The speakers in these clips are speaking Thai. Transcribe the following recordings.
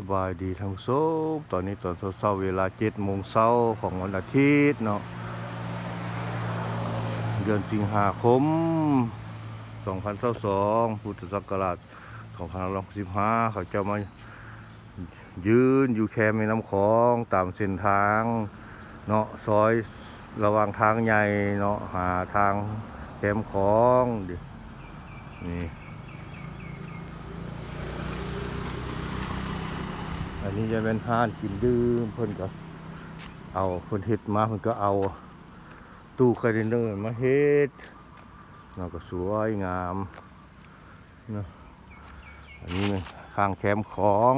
สบายดีทั้งโซมตอนนี้ตอนเช้าเวลาเจ็ดโมงเช้าของวันอาทิตย์เนาะเดือนสิงหาคม 2022พุทธศักราช2565เขาจะมายืนอยู่แคมป์แม่น้ำของตามเส้นทางเนาะซอยระหว่างทางใหญ่เนาะหาทางแคมป์ของนี่ นนี้จะเป็นห้านกินดื่มเพิ่นก็เอาเพิ่นเฮ็ดมาเพิ่นก็เอาตู้คอนเทนเนอร์มาเฮ็ดเนาก็สวยงามเนาะอันนี้ข้างแคมป์ของ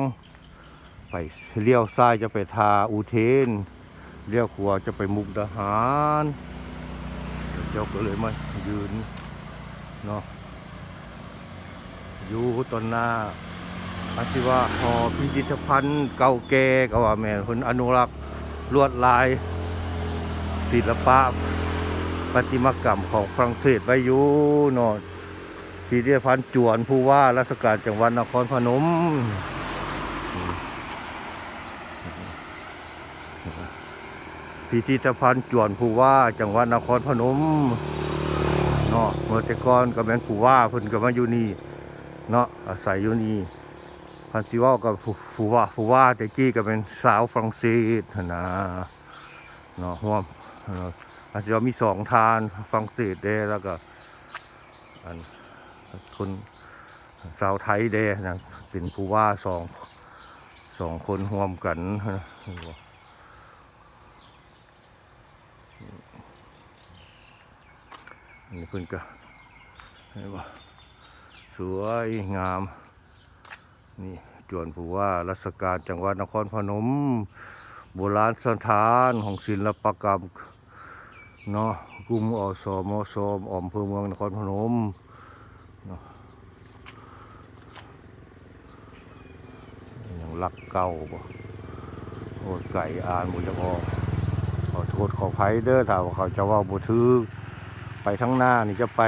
ไปเลี้ยวซ้ายจะไปทาอุเทนเลี้ยวขวาจะไปมุกดาหารเจ้าก็เลยมายืนเนาะอยู่ตอนหน้า อาชีว่าหอพิพิธภัณฑ์ เก่าแก่ก็ว่าแม่นเพิ่นอนุรักษ์ลวดลาย ศิลปะประติมากรรมของฝรั่งเศสไว้อยู่นาะพิพิธภัณฑ์จวนผู้ว่าราชการจังหวัดนครพนมพิพิธภัณฑ์จวนผู้ว่าจังหวัดนครพนมเนาะเมื่อแต่ก่อนก็แม่นผู้ว่าเพิ่นก็มาอยู่นี่เนาะอาศัยอยู่นี่ พันซิว่ากับผู้ผู้ว่าผู้ว่าแต่กี้ก็เป็นสาวฝรั่งเศสนะเนาะร่วมเนาะอามีสองทานฝรั่งเศสเด้แล้วก็อันคนสาวไทยเด้นะเป็นผู้ว่าสองสองคนร่วมกันนะอันนี้เพิ่นก็เห็นบ่สวยงาม นี่จวนผู้ว่าราชการจังหวัดนครพนม โบราณสถานของศิลปกรรมเนาะกลุ่มอสมสมอมเภอเมืองนครพนมเนาะยังรักเก่าบ่โอดไก่อ่านบุญจะออกขอโทษขออภัยเด้อถ้าว่าเขาจะว่าบุถือไปทั้งหน้านี่จะไป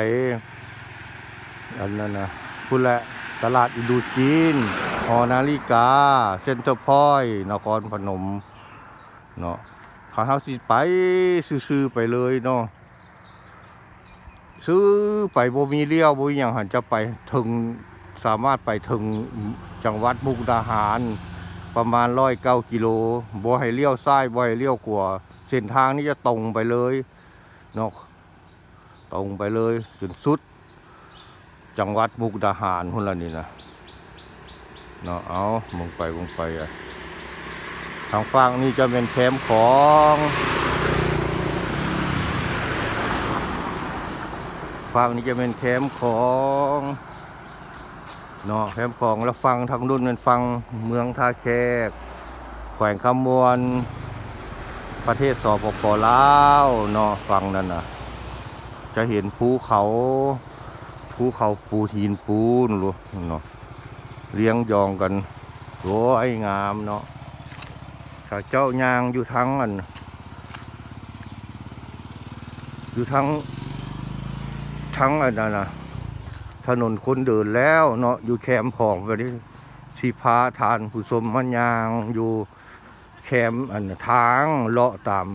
อันนั้นนะพูดแหละ ตลาดอินดูจีนออนาฬิกา เซ็นเตอร์พอยต์นครพนม เนาะขาเฮาสิไปซื้อไปเลยเนาะซื้อไปบ่มีเลี้ยวบ่มีหยังหันจะไปถึงสามารถไปถึงจังหวัดมุกดาหาร ประมาณร้อยเก้ากิโลบ่ให้เลี้ยวซ้ายบ่ให้เลี้ยวขวาเส้นทางนี้จะตรงไปเลยเนาะตรงไปเลยจนสุด จังหวัดมุกดาหารพุ่นละนี่นะเนาะเอามึงไปมึงไปอะทางฝั่งนี้จะเป็นแคมป์ของฝั่งนี้จะเป็นแคมป์ของเนาะแคมป์ของแล้วฟังทางรุ่นเป็นฟังเมืองท่าแขกแขวงคำมวนประเทศสปปลาวเนาะฟังนั่นนะจะเห็นภูเขา ภูเขาปูหินปูนรู้เนาะเลี้ยงยองกันสวยงามเนาะข้าเจ้ายางอยู่ทั้งอันอยู่ทั้งทั้งอันนั้นนะถนนคนเดินแล้วเนาะอยู่แคมป์ผองไปนี่สีพาทานผู้ชมมันยางอยู่แคมป์อันทางเลาะตาม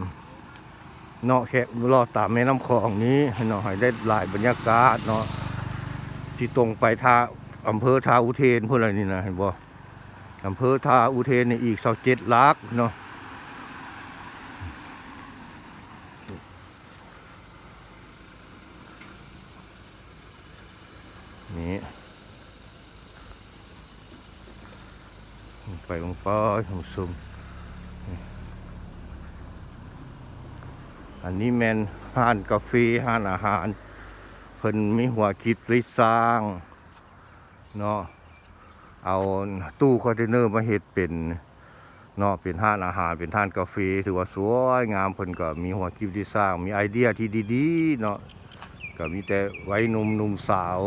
เนาะแค่รอดตามแม่น้ำคลองนี้เนาะให้ได้หลายบรรยากาศเนาะ ที่ตรงไปทาอำเภอทาอุเทนพวกอะไรนี่นะเห็นบ่อำเภอทาอุเทนนี่อีกสองเจ็ดลักเนาะนี่ไปลงไปผมซุมอันนี้แมนห้านกาแฟห้านอาหาร พิ่นมีหัวคิดริสร้างเนาะเอาตู้คอนเทนเนอร์มาเฮ็ดเป็นเนาะเป็นห้านอาหารเป็นห้านกาแฟถือว่าสวยงามเพิ่นก็มีหัวคิดริสร้าง มีไอเดียที่ดีๆเนาะก็มีแต่ไว้หนุ่มหนุ่มสาว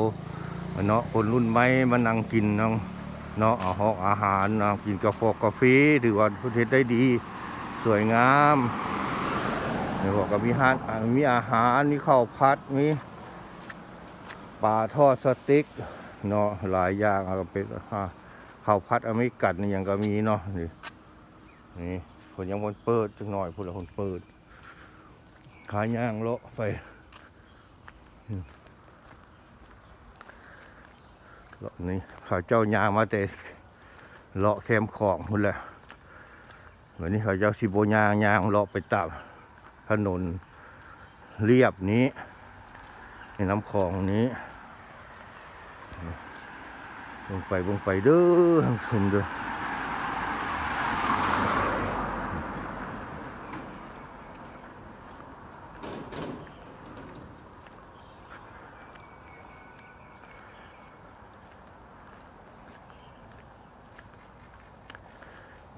เนาะคนรุ่นใหม่มานั่งกินเนาะเนาะเอาหอกอาหารเนาะกินกาแฟกาแฟถือว่าเพิ่นเฮ็ดได้ดี สวยงามเดี๋ยบอกกับมีอาหารมีอาหารมีข้าวพัดมี ปลาทอดสติ๊กเนาะหลายอย่างเอาก็เป็นข้าวพัดอเมริกันนี่ยังก็มีเนาะนี่นี่คนยังคนเปิดจังหน่อยพูดละคนเปิดขายย่างเลาะไปเลาะนี่ข้าเจ้ายางมาแต่เลาะแคมของพุ่นแหละวันนี้ข้าเจ้าสิโบยางยางเลาะไปตามถนนเรียบนี้ ในน้ำคลองนี้ลงไปลงไปเด้อท่านผู้ชมเด้อ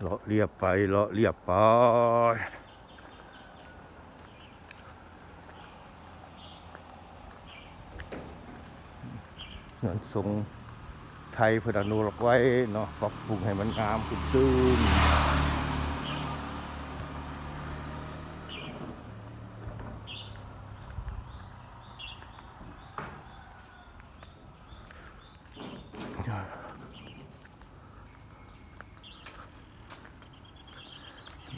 เลาะเรียบไปเลาะเรียบไป เงินทรงไทยเพื่ออนุรักษ์ไว้เนาะปรับปรุงให้มันงามขึ้นตื้น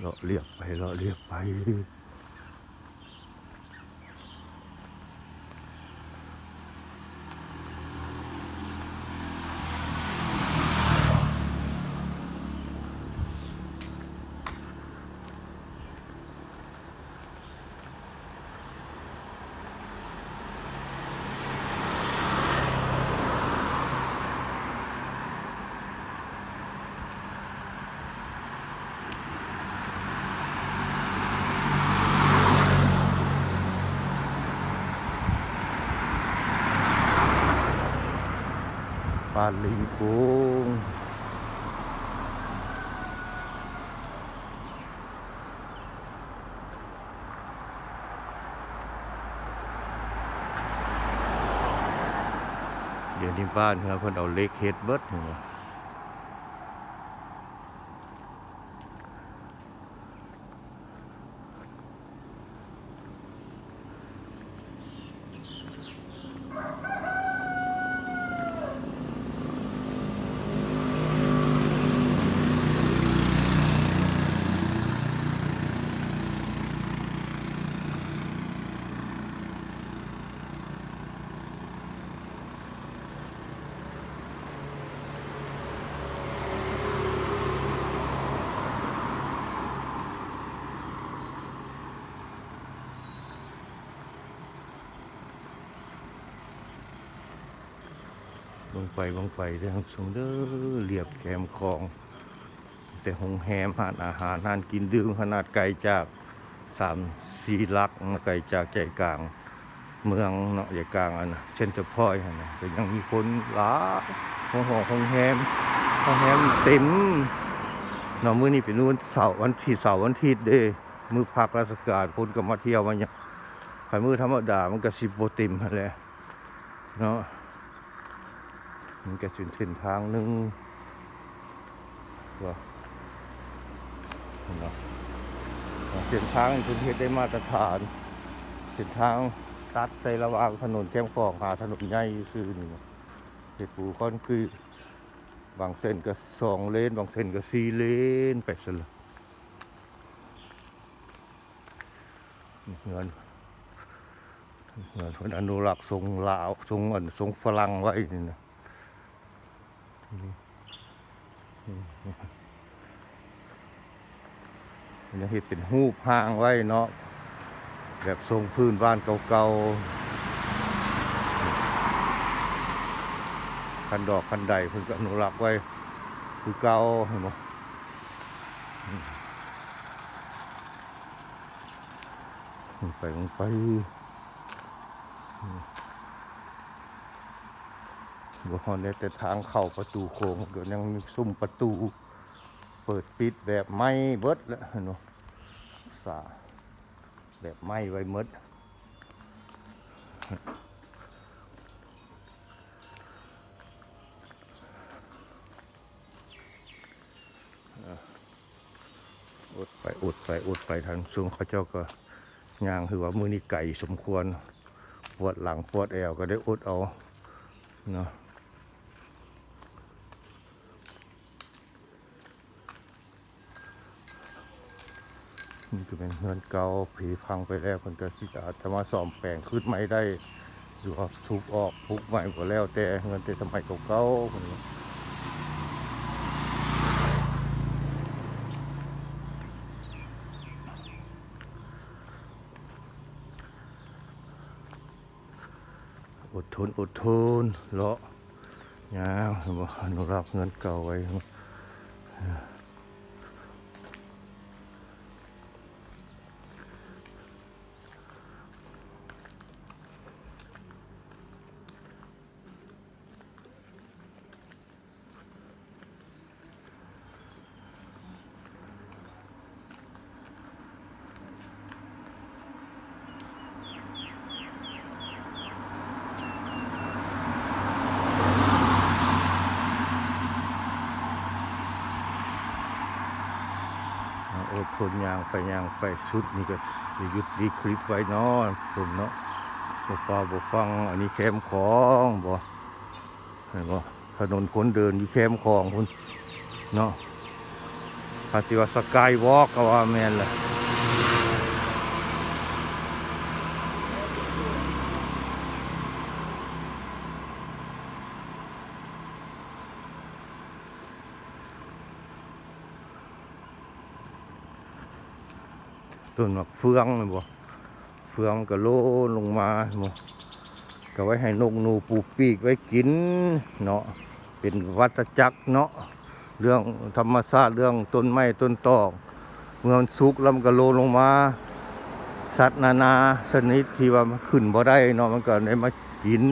เลาะเรียบไปเลาะเรียบไป ปลาลิงกุ้งเดี๋ยวนี้บ้านเราเพิ่นเอาเล็กเฮ็ดเบิดนี่ว่ะลง ไปลงไปเด้องสองเด้อเรียบแคมคลอง แต่หงแฮมหานอาหารหานกินดื่มขนาดไกลจากสามสีลักไกลจากใจกลาง เมืองเนาะใจกลางอันะเช่นจะพ่อยนะแต่ยังมีคนหลาหงหองหงแฮมหงแฮมเต็มเนาะมื้อนี้เป็นวันเสาร์วันที่เสาร์วันทิตย์เด้มือพักราชการคนก็มาเที่ยวมาเนี่ยไปมื้อธรรมดามันก็สิบ่เต็มหั่นแหละเนาะ มันก็เป็นเส้นทางหนึ่งว่าเนาะเส้นทางนี่เป็นเฮ็ดได้มาตรฐาน เส้นทางตัดใส่ระหว่างถนนแก้มฟองหาถนนใหญ่คือนี่เนาะเฮ็ดปูค่อนคือบางเส้นก็สองเลน บางเส้นก็สี่เลนไปซะละเงินเงินคนอนุรักษ์ทรงลาวทรงอันทรงฝรั่งไว้นี่นะ มันจะเห็ดเป็นหูปห้างไว้เนาะแบบทรงพื้นบ้านเก่าๆคันดอกคันใดเพิ่นก็อนุรักษ์ไว้คือเก่าเห็นไหมไปลงไป บ่ฮอนได้แต่ทางเข้าประตูโค้งเดี๋ยวยังมีซุ้มประตู เปิดปิดแบบไม้เบิดแล้วเนบ่สาแบบไม้ไว้หมดอดไปอดไปอดไปทางสูงเขาเจ้าก็ย่างคือว่ามือนี้ไก่สมควรปวดหลังปวดแอวก็ได้อดเอาเนาะ นี่ก็เป็นเงินเก่าผีพังไปแล้วคนก็สิอาจจะมาซ่อมแปลงขึ้นใหม่ได้อยู่เอาทุบออกทุบใหม่ก็แล้ว แต่เงินแต่สมัยเก่าๆคนนี้อดทนอดทนเลาะยาวอนุรักษ์เงินเก่าไว้ คนยางไปยางไปสุดนี่ก็หยุดดีคลิปไว้เนาะผมเนาะบ่ฟ้าบ่ฟังอันนี้แคมของบ่เห็นบ่ถนนคนเดินอยู่แคมของคุณเนาะปฏิว่าสกายวอล์กก็ว่าแม่นแหละ ต้นมะเฟืองนี่บ่เฟืองก็โลลงมาบ่ก็ไว้ให้นกหนูปูปีกไว้กินเนาะเป็นวัฏจักรเนาะเรื่องธรรมชาติเรื่องต้นไม้ต้นตอกเมื่อมันสุกแล้วมันก็โลลงมา สัตว์นานาชนิดที่ว่ามันขึ้นบ่ได้เนาะมันก็ได้มากิน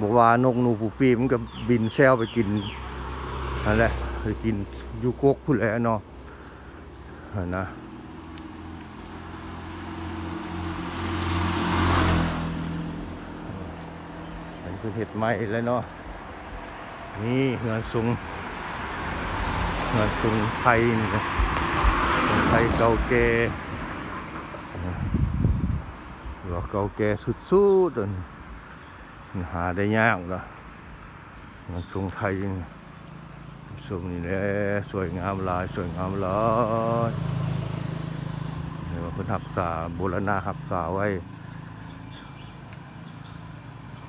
บอกว่านกหนูปูปีกมันก็บินแซวไปกินนั่นแหละไปกินอยูกกพุ่นแหละเนาะนะ อันน คือเห็ดใหม่แล้วเนาะนี่เงินซุงเงินซุงไทยนี่นะซุงไทยเก่าแก่หรือว่าเก่าแก่สุดๆอันนี้หาได้ยากเนาะเงินซุงไทยนี่ซุงนี่แหละสวยงามหลายสวยงามหลายนี่ว่าเพิ่นรักษาโบราณรักษาไว้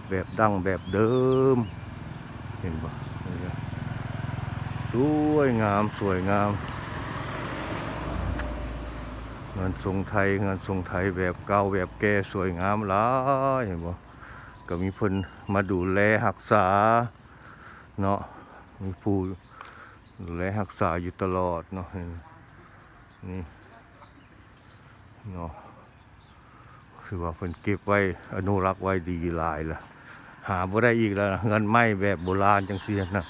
แบบดั้งแบบเดิม เห็นปะสวยงามสวยงาม งานทรงไทยงานทรงไทยแบบเก่าแบบแก่สวยงามหลายเห็นปะก็มีเพิ่นมาดูแลรักษาเนาะมีผู้ดูแลรักษาอยู่ตลอดเนาะนนี่เนาะคือว่าเพิ่นเก็บไว้อนุรักษ์ไว้ดีหลายละ หาบ่ได้อีกแล้วเงินไหมแบบโบราณจังเสียนะ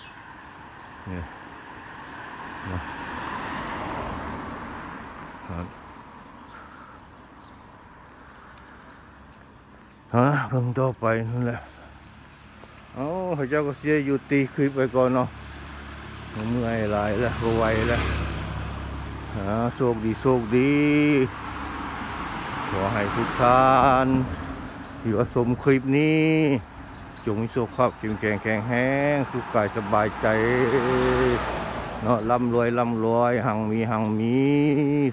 นี่นะครับฮะเพิ่งต่อไปนั่นแหละเอ้าเขาเจ้าก็เสียอยู่ตีคลิปไปก่อนเนาะเมื่อยหลายแล้วก็ไวแล้วฮะโชคดีโชคดี ขอให้ทุกท่านที่ว่าชมคลิปนี้ จงมีสุขภาพแข็งแรงแข็งแรงสุขกายสบายใจเนาะร่ำรวยร่ำรวยหังมีหังมี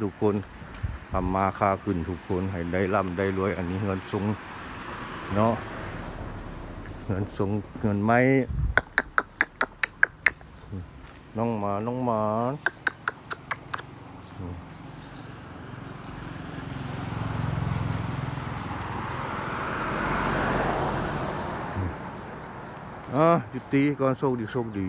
ทุกคนทำมาค้าขึ้นทุกคนให้ได้ร่ำได้รวย อันนี้เงินทรงเนาะเงินทรงเงินไม้น้องหมาน้องหมา อะจุดตีก่อนโชคดีโชคดี